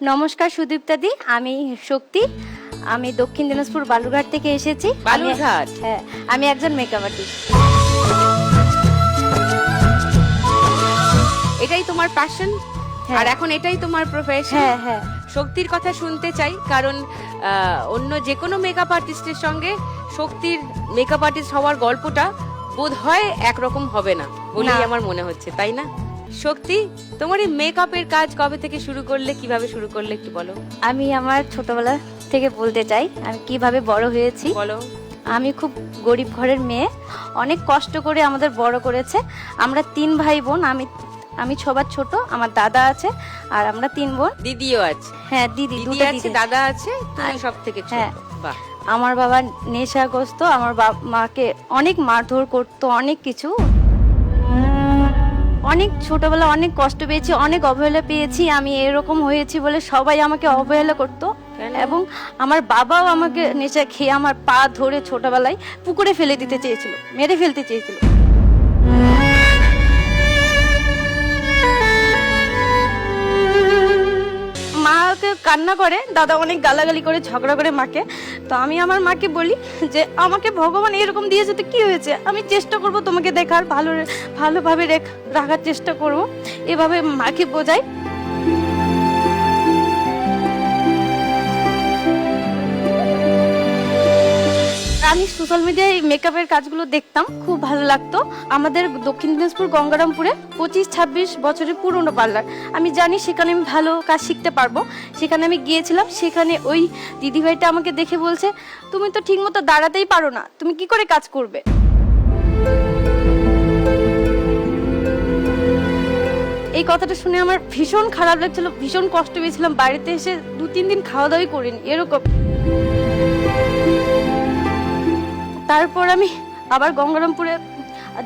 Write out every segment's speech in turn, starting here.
নমস্কার সুদীপ্তাদি আমি শক্তি। আমি দক্ষিণ দিনাজপুর বালুরঘাট থেকে এসেছি। বালুরঘাট? হ্যাঁ আমি একজন মেকআপ আর্টিস্ট এটাই তোমার প্যাশন। আর এখন এটাই তোমার প্রফেশন হ্যাঁ হ্যাঁ। শক্তির কথা শুনতে চাই কারণ অন্য যে কোনো মেকআপ আর্টিস্টের সঙ্গে শক্তির মেকআপ আর্টিস্ট হওয়ার গল্পটা বোধ হয় একরকম হবে না বলেই আমার মনে হচ্ছে তাই না? শক্তি তোমার এই মেকআপের কাজ কবে থেকে শুরু করলে কীভাবে শুরু করলে একটু বলো। আমি আমার ছোটবেলা থেকে বলতে চাই আমি কীভাবে বড় হয়েছি। বলো। আমি খুব গরিব ঘরের মেয়ে অনেক কষ্ট করে আমাদের বড় করেছে। আমরা তিন ভাই বোন আমি আমি সবার ছোট আমার দাদা আছে আর আমরা তিন বোন। দিদিও আছে। হ্যাঁ দিদি দিদি দুটো আছে দিদি। দাদা আছে তুমি সব থেকে ছোট। হ্যাঁ। বাহ। আমার বাবা নেশাগ্রস্ত আমার মাকে অনেক মারধর করতো অনেক কিছু। অনেক ছোটবেলা অনেক কষ্ট পেয়েছি অনেক অবহেলা পেয়েছি আমি এরকম হয়েছি বলে সবাই আমাকে অবহেলা করতো? এবং আমার বাবাও আমাকে নেশা খেয়ে আমার পা ধরে ছোটবেলায় পুকুরে ফেলে দিতে চেয়েছিল মেরে ফেলতে চেয়েছিল কান্না করে, দাদা অনেক গালাগালি করে, ঝগড়া করে মাকে। তো আমি আমার মাকে বলি যে, আমাকে ভগবান এরকম দিয়েছে তো কি হয়েছে? আমি চেষ্টা করব তোমাকে দেখার, ভালো ভালোভাবে রেখ- রাখার চেষ্টা করব। এভাবে মাকে বোঝাই। আমি সোশ্যাল মিডিয়ায় মেকআপের কাজগুলো দেখতাম, খুব ভালো লাগতো। আমাদের দক্ষিণ দিনাজপুর গঙ্গারামপুরে পঁচিশ ছাব্বিশ বছরের পুরনো পার্লার। আমি জানি সেখানে আমি ভালো কাজ শিখতে পারব। সেখানে আমি গিয়েছিলাম, সেখানে ওই দিদিভাইটা আমাকে দেখে বলছে, তুমি তো ঠিকমতো দাঁড়াতেই পারো না, তুমি কি করে কাজ করবে? এই কথাটা শুনে আমার ভীষণ খারাপ লাগছিল, ভীষণ কষ্ট পেয়েছিলাম। বাড়িতে এসে দু তিন দিন খাওয়া দাওয়াই করিনি, এরকম। তারপর আমি আবার গঙ্গারামপুরে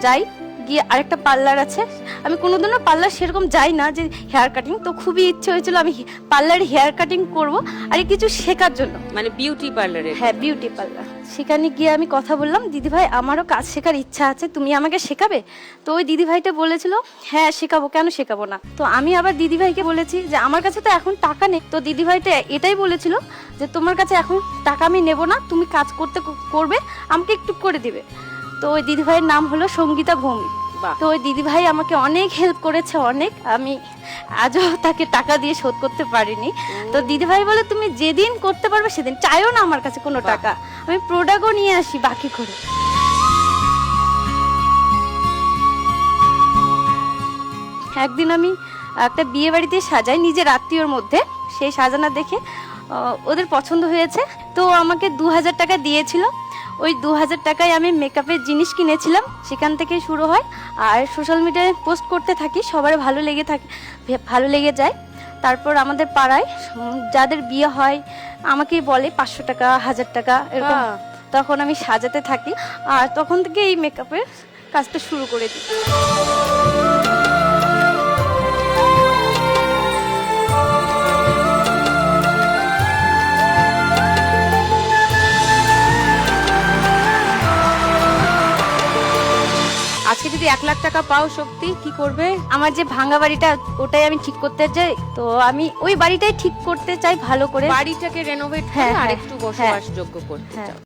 যাই। গিয়ে আরেকটা পার্লার আছে। আমি কোনোদিনও পার্লার সেরকম যাই না যে হেয়ার কাটিং তো খুবই ইচ্ছে হয়েছিল আমি পার্লারে হেয়ার কাটিং করব আর কিছু শেখার জন্য। মানে বিউটি পার্লারে হ্যাঁ বিউটি পার্লার সেখানে গিয়ে আমি কথা বললাম দিদিভাই আমারও কাজ শেখার ইচ্ছা আছে তুমি আমাকে শেখাবে? তো ওই দিদিভাইটা বলেছিল হ্যাঁ শেখাবো কেন শেখাবো না? তো আমি আবার দিদিভাইকে বলেছি যে আমার কাছে তো এখন টাকা নেই। তো দিদিভাইটা এটাই বলেছিল যে তোমার কাছে এখন টাকা আমি নেব না তুমি কাজ করতে করবে আমাকে একটু করে দিবে। তো ওই দিদিভাইয়ের নাম হলো সঙ্গীতা ভৌমিক। তো ওই দিদিভাই আমাকে অনেক হেল্প করেছে অনেক। আমি আজও তাকে টাকা দিয়ে শোধ করতে পারিনি। তো দিদিভাই বলে তুমি যেদিন করতে পারবে সেদিন চাইও না আমার কাছে কোনো টাকা। আমি প্রোডাক্টও নিয়ে আসি বাকি করে। একদিন আমি একটা বিয়ে বাড়িতে সাজাই নিজের আত্মীয়র মধ্যে। সেই সাজানো দেখে ওদের পছন্দ হয়েছে। তো আমাকে দু হাজার টাকা দিয়েছিল। ওই দু হাজার টাকায় আমি মেকআপের জিনিস কিনেছিলাম সেখান থেকে শুরু হয়। আর সোশ্যাল মিডিয়ায় পোস্ট করতে থাকি সবার ভালো লেগে থাকে ভালো লেগে যায়। তারপর আমাদের পাড়ায় যাদের বিয়ে হয় আমাকে বলে পাঁচশো টাকা হাজার টাকা এরকম। তখন আমি সাজাতে থাকি আর তখন থেকে এই মেকআপের কাজটা শুরু করে দিই। আজকে যদি এক লাখ টাকা পাও শক্তি কি করবে? আমার যে ভাঙা বাড়িটা ওটাই আমি ঠিক করতে চাই। তো আমি ওই বাড়িটাই ঠিক করতে চাই ভালো করে। বাড়িটাকে রেনোভেট করে হ্যাঁ, আর হ্যাঁ, একটু হ্যাঁ। বসবাসযোগ্য করতে চাই চাও।